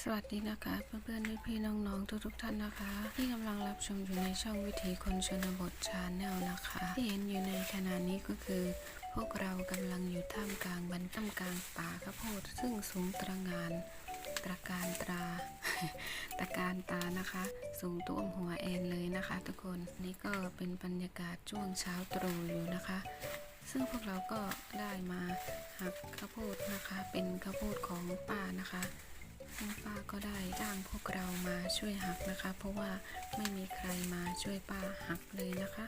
สวัสดีนะคะเพื่อนๆพี่ๆน้องๆทุกๆท่านนะคะ ที่กำลังรับชมอยู่ในช่องวิถีคนชนบทชาแนลนะคะ ที่เห็นอยู่ในขณะนี้ก็คือ พวกเรากำลังอยู่ท่ามกลางบรรท่ามกลางป่าข้าวโพดซึ่งสูงตระงานตระการตราตระการตานะคะ สูงต้วมหัวแอนเลยนะคะ ทุกคนนี่ก็เป็นบรรยากาศช่วงเช้าตรู่อยู่นะคะ ซึ่งพวกเราก็ได้มาหักข้าวโพดนะคะ เป็นข้าวโพดของป้านะคะ ป้าก็ได้จ้างพวกเรามาช่วยหักนะคะ เพราะว่าไม่มีใครมาช่วยป้าหักเลยนะคะ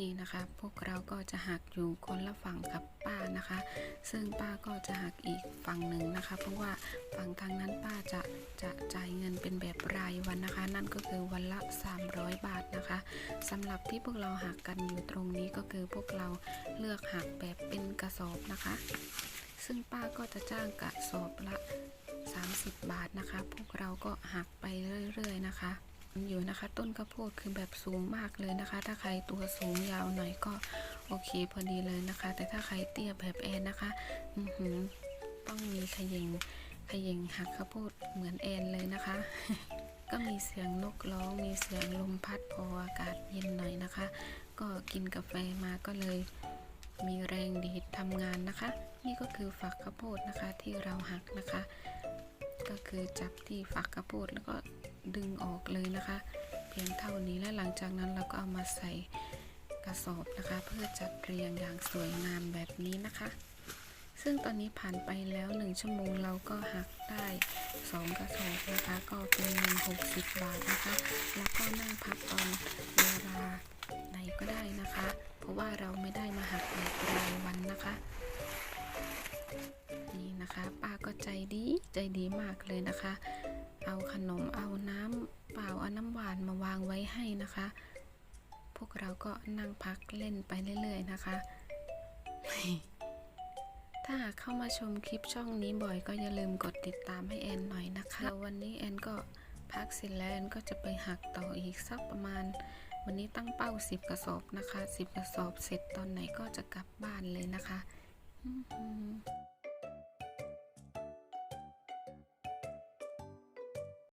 นี่นะคะ พวกเราก็จะหักอยู่คนละฝั่งกับป้านะคะ ซึ่งป้าก็จะหักอีกฝั่งหนึ่งนะคะ เพราะว่าฝั่งทางนั้นป้าจะจะจ่ายเงินเป็นแบบรายวันนะคะ นั่นก็คือวันละ 300 บาทนะคะสำหรับที่พวกเราหักกันอยู่ตรงนี้ก็คือพวกเราเลือกหักแบบเป็นกระสอบนะคะ ซึ่งป้าก็จะจ้างกระสอบละ 30 บาทนะคะ พวกเราก็หักไปเรื่อยๆนะคะ อยู่นะคะ ต้นข้าวโพดคือแบบสูงมากเลยนะคะ ถ้าใครตัวสูงยาวหน่อยก็โอเคพอดีเลยนะคะ แต่ถ้าใครเตี้ยแบบแอนนะคะอือหือต้องมีขยิงขยิงหักข้าวโพดเหมือนแอนเลยนะคะ ก็มีเสียงนกร้องมีเสียงลมพัดพออากาศเย็นหน่อยนะคะ ก็กินกาแฟมาก็เลยมีแรงดีดทำงานนะคะ นี่ก็คือฝักข้าวโพดนะคะที่เราหักนะคะ ก็คือจับที่ฝักข้าวโพดแล้วก็ดึงออกเลยนะคะ เพียงเท่านี้และหลังจากนั้นเราก็เอามาใส่กระสอบนะคะ เพื่อจัดเรียงอย่างสวยงามแบบนี้นะคะ ซึ่งตอนนี้ผ่านไปแล้วหนึ่งชั่วโมงเราก็หักได้สองกระสอบนะคะ ก็เป็นเงิน60 บาทนะคะ แล้วก็นั่งพักตอนเวลาไหนก็ได้นะคะ เพราะว่าเราไม่ได้มาหัก ดีใจดีมากเลยนะคะ เอาขนมเอาน้ำเปล่าเอาน้ำหวานมาวางไว้ให้นะคะ พวกเราก็นั่งพักเล่นไปเรื่อยๆนะคะ ถ้าหากเข้ามาชมคลิปช่องนี้บ่อยก็อย่าลืมกดติดตามให้แอนหน่อยนะคะวันนี้แอนก็พักเสร็จแล้วแอนก็จะไปหักต่ออีกสักประมาณวันนี้ตั้งเป้า 10 กระสอบนะคะ 10 กระสอบเสร็จตอนไหนก็จะกลับบ้านเลยนะคะ